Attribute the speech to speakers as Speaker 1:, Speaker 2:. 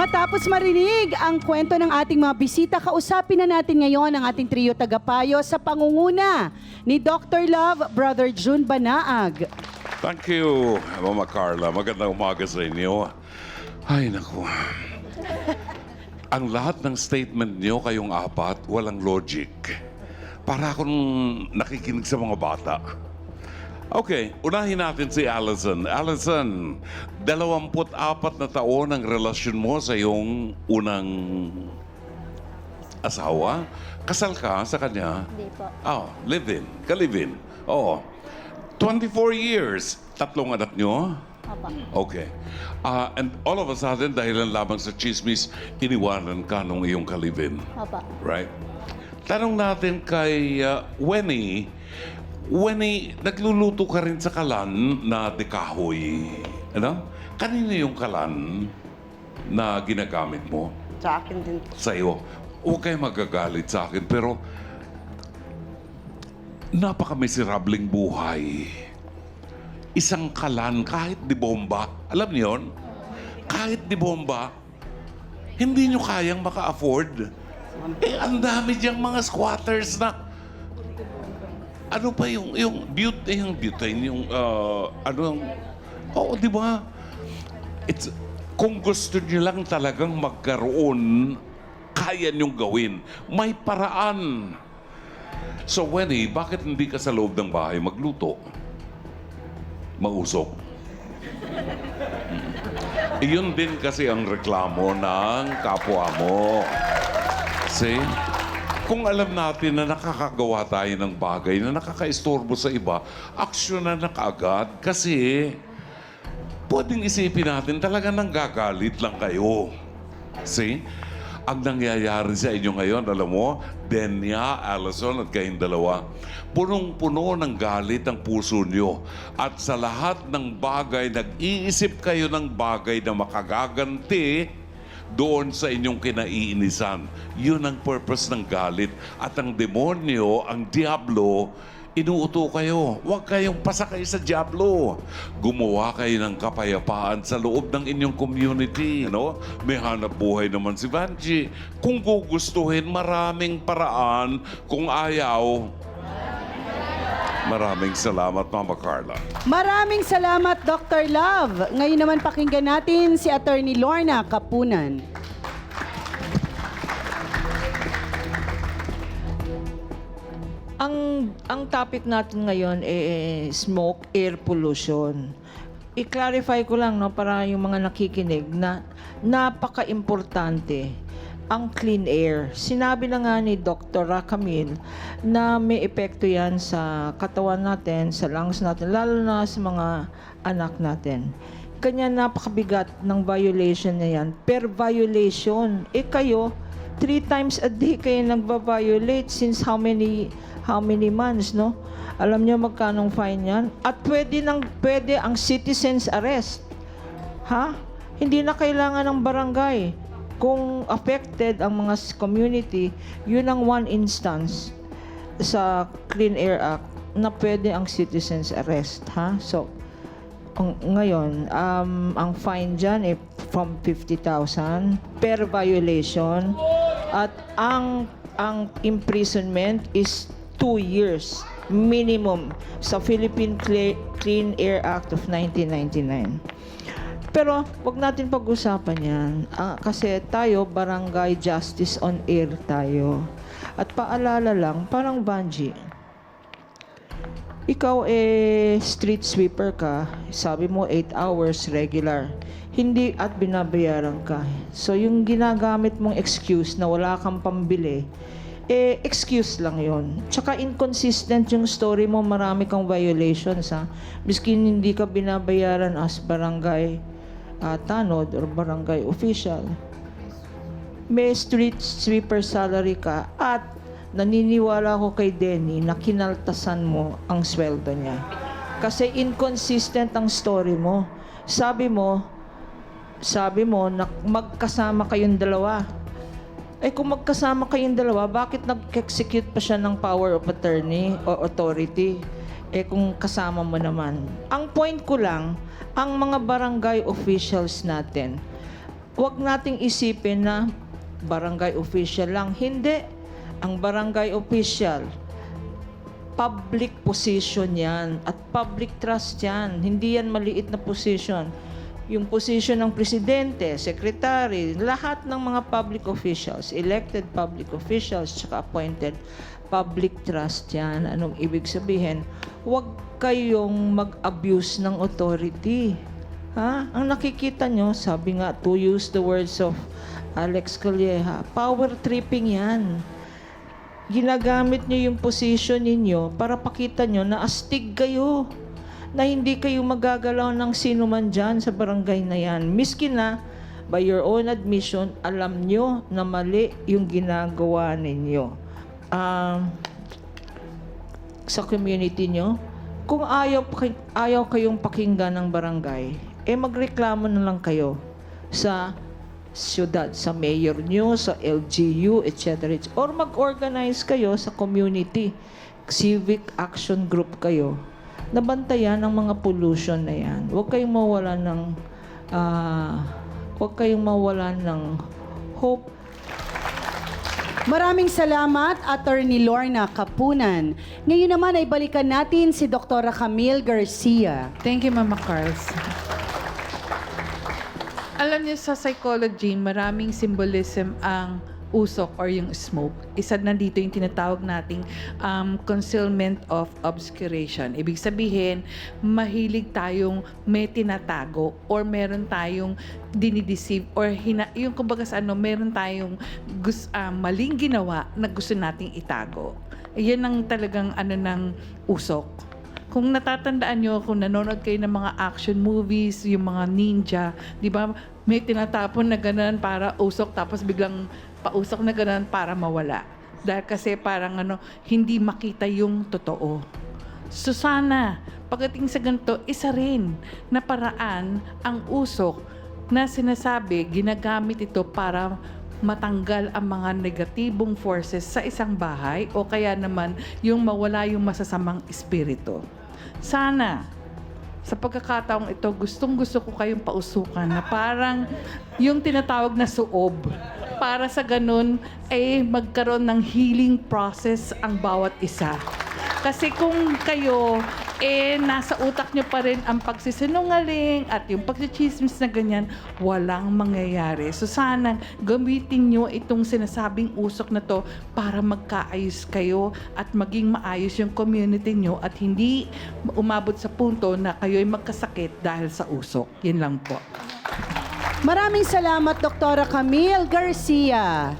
Speaker 1: Matapos marinig ang kwento ng ating mga bisita, kausapin na natin ngayon ang ating trio tagapayo sa pangunguna ni Dr. Love, Brother June Banaag.
Speaker 2: Thank you, Mama Carla. Magandang umaga sa inyo. Ay, naku. Ang lahat ng statement niyo kayong apat, walang logic. Para akong nakikinig sa mga bata. Okay, unahin natin si Allison. Allison, 24 na taon ang relasyon mo sa iyong unang asawa. Kasal ka sa kanya?
Speaker 3: Hindi po.
Speaker 2: Oh, live-in. Ka-live-in. Oo. 24 years. Tatlong anak nyo?
Speaker 3: Opo.
Speaker 2: Okay. Ah, and all of a sudden, dahil lang lamang sa chismis, iniwanan ka nung iyong ka-live-in.
Speaker 3: Opo.
Speaker 2: Right? Tanong natin kay uh, Wenny, Wenny, nagluluto ka rin sa kalan na dekahoy. Ano? Kanino yung kalan na ginagamit mo?
Speaker 4: Sa akin din po.
Speaker 2: sa iyo. Huwag kayo magagalit sa akin, pero napaka-miserableng buhay. Isang kalan, kahit di bomba, alam niyo yun? Kahit di bomba, hindi nyo kayang maka-afford. Eh, ang dami diyang mga squatters na ano pa yung yung butane yung butane yung uh, ano yung oo di ba? It's kung gusto niyo lang talagang magkaroon kaya niyong gawin. May paraan. So Wenny bakit hindi ka sa loob ng bahay magluto? Mausok. Iyon din kasi ang reklamo ng kapwa mo. See kung alam natin na nakakagawa tayo ng bagay na nakakaistorbo sa iba, aksyonan na kaagad kasi pwedeng isipin natin talaga nang gagalit lang kayo. See? Ang nangyayari sa inyo ngayon, alam mo, Denya, Allison at kayong dalawa, punong-puno ng galit ang puso nyo. At sa lahat ng bagay, nag-iisip kayo ng bagay na makagaganti doon sa inyong kinaiinisan. Yun ang purpose ng galit. At ang demonyo, ang diablo, inuuto kayo. Huwag kayong pasakay sa diablo. Gumawa kayo ng kapayapaan sa loob ng inyong community. No? May hanap buhay naman si Vanji. Kung gugustuhin, maraming paraan. Kung ayaw, maraming salamat, Mama Carla.
Speaker 1: Maraming salamat, Dr. Love. Ngayon naman pakinggan natin si Attorney Lorna Kapunan.
Speaker 5: Ang ang topic natin ngayon eh smoke air pollution. I-clarify ko lang no para yung mga nakikinig na napaka-importante ang clean air. Sinabi na nga ni Dr. Camille na may epekto yan sa katawan natin, sa lungs natin, lalo na sa mga anak natin. Kanya napakabigat ng violation na yan. Per violation, eh kayo, three times a day kayo nagba-violate since how many how many months, no? Alam niyo magkano fine yan? At pwede nang pwede ang citizens arrest. Ha? Hindi na kailangan ng barangay. Kung affected ang mga community, yun ang one instance sa Clean Air Act na pwede ang citizens arrest, ha? So, ang, ngayon, um, ang fine dyan eh, from 50,000 per violation at ang ang imprisonment is 2 years minimum sa Philippine Cle- Clean Air Act of 1999. Pero wag natin pag-usapan yan ah, kasi tayo barangay justice on air tayo. At paalala lang, parang Banji, ikaw eh street sweeper ka, sabi mo 8 hours regular. Hindi at binabayaran ka. So yung ginagamit mong excuse na wala kang pambili, eh excuse lang yon. Tsaka inconsistent yung story mo, marami kang violations ha. Miskin hindi ka binabayaran as barangay ah, tanod or barangay official may street sweeper salary ka at naniniwala ko kay Denny na kinaltasan mo ang sweldo niya. Kasi inconsistent ang story mo. Sabi mo, sabi mo na magkasama kayong dalawa. Eh kung magkasama kayong dalawa, bakit nag-execute pa siya ng power of attorney o authority? Eh kung kasama mo naman. Ang point ko lang, ang mga barangay officials natin, Huwag nating isipin na barangay official lang. Hindi. Ang barangay official, public position yan at public trust yan. Hindi yan maliit na position. Yung position ng presidente, secretary, lahat ng mga public officials, elected public officials, tsaka appointed, public trust yan. Anong ibig sabihin? Huwag kayong mag-abuse ng authority. Ha? Ang nakikita nyo, sabi nga, to use the words of Alex Calleja, power tripping yan ginagamit niyo yung position ninyo para pakita nyo na astig kayo. Na hindi kayo magagalaw ng sino man dyan sa barangay na yan. Miski na, by your own admission, alam nyo na mali yung ginagawa ninyo. Um, sa community nyo, kung ayaw, ayaw kayong pakinggan ng barangay, eh magreklamo na lang kayo sa siyudad, sa mayor nyo, sa LGU, etc. Or mag-organize kayo sa community, civic action group kayo, nabantayan ang mga pollution na yan. Huwag kayong mawala ng, ah, huwag kayong mawala ng hope
Speaker 1: Maraming salamat, Attorney Lorna Kapunan. Ngayon naman ay balikan natin si Dr. Camille Garcia.
Speaker 3: Thank you, Mama Carls. Alam niyo sa psychology, maraming symbolism ang usok or yung smoke. Isa na dito yung tinatawag nating um, concealment of obscuration. Ibig sabihin, mahilig tayong may tinatago or meron tayong dinideceive or hina, yung kumbaga sa ano, meron tayong gus, um, maling ginawa na gusto nating itago. Yan ang talagang ano ng usok. Kung natatandaan nyo, kung nanonood kayo ng mga action movies, yung mga ninja, di ba, may tinatapon na ganun para usok, tapos biglang pausok na ganun para mawala. Dahil kasi parang ano, hindi makita yung totoo. So sana, pagdating sa ganito, isa rin na paraan ang usok na sinasabi, ginagamit ito para matanggal ang mga negatibong forces sa isang bahay o kaya naman yung mawala yung masasamang espiritu. Sana, sa pagkakataong ito, gustong gusto ko kayong pausukan na parang yung tinatawag na suob. Para sa ganun, ay magkaroon ng healing process ang bawat isa. Kasi kung kayo, eh, nasa utak nyo pa rin ang pagsisinungaling at yung pagchichismis na ganyan, walang mangyayari. So sana gamitin nyo itong sinasabing usok na to para magkaayos kayo at maging maayos yung community nyo at hindi umabot sa punto na kayo'y magkasakit dahil sa usok. Yan lang po.
Speaker 1: Maraming salamat, Dr. Camille Garcia.